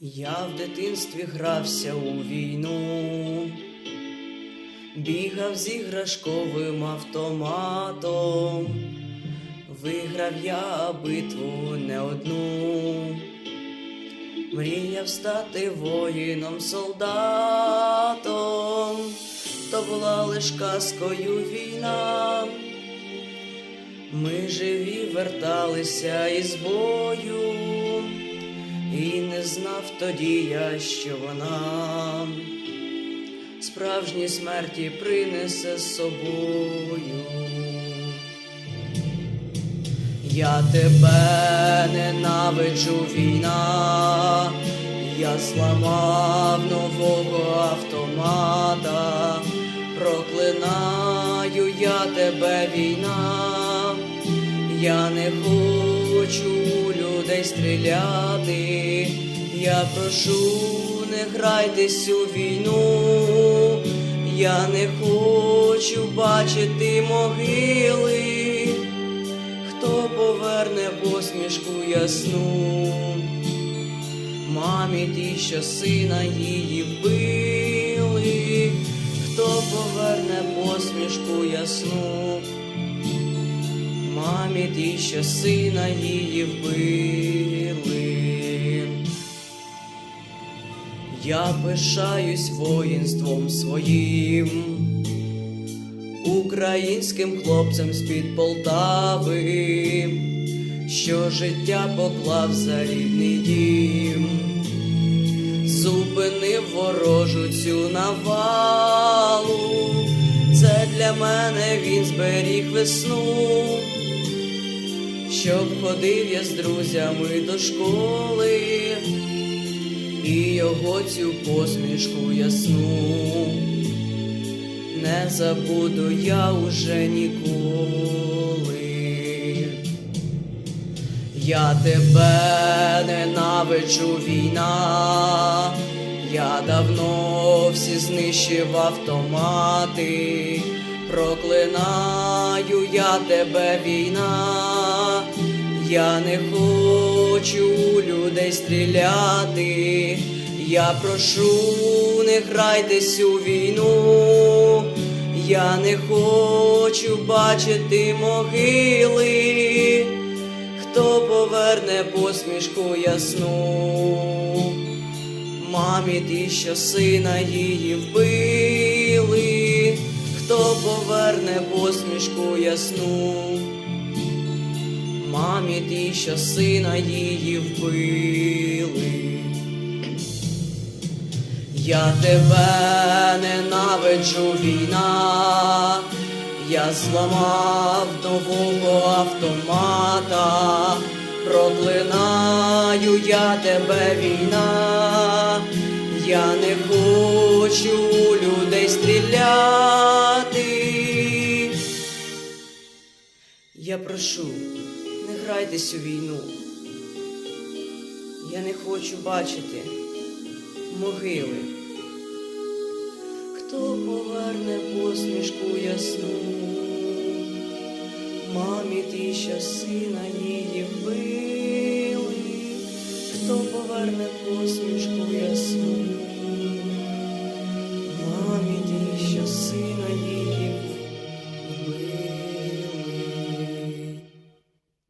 Я в дитинстві грався у війну, бігав з іграшковим автоматом, виграв я битву не одну, мріяв стати воїном солдатом, то була лиш казкою війна. Ми живі верталися із бою, і не знав тоді я, що вона справжні смерті принесе собою. Я тебе ненавиджу війна, я зламав нового автомата, проклинаю я тебе війна, я не хочу людей стріляти, я прошу, не грайтесь у війну, я не хочу бачити могили, хто поверне посмішку ясну, мамі ті, що сина її вбили, хто поверне посмішку ясну, мамі ті, що сина її вбили. Я пишаюсь воїнством своїм, українським хлопцем з-під Полтави, що життя поклав за рідний дім, зупинив ворожу цю навалу, це для мене він зберіг весну, щоб ходив я з друзями до школи і його цю посмішку ясну не забуду я уже ніколи. Я тебе ненавиджу війна, я давно всі знищив автомати, проклинаю я тебе війна, я не хочу у людей стріляти, я прошу, не грайтесь у війну, я не хочу бачити могили, хто поверне посмішку ясну, мамі ті, що сина її вбили, хто поверне посмішку ясну мамі ті, що сина її вбили. Я тебе ненавиджу війна, я зламав нового автомата, проклинаю я тебе війна, я не хочу людей стріляти. Я прошу, не грайтесь у війну. Я не хочу бачити могили. Хто поверне посмішку ясну, мамі ті, що сина її вбили, хто поверне посмішку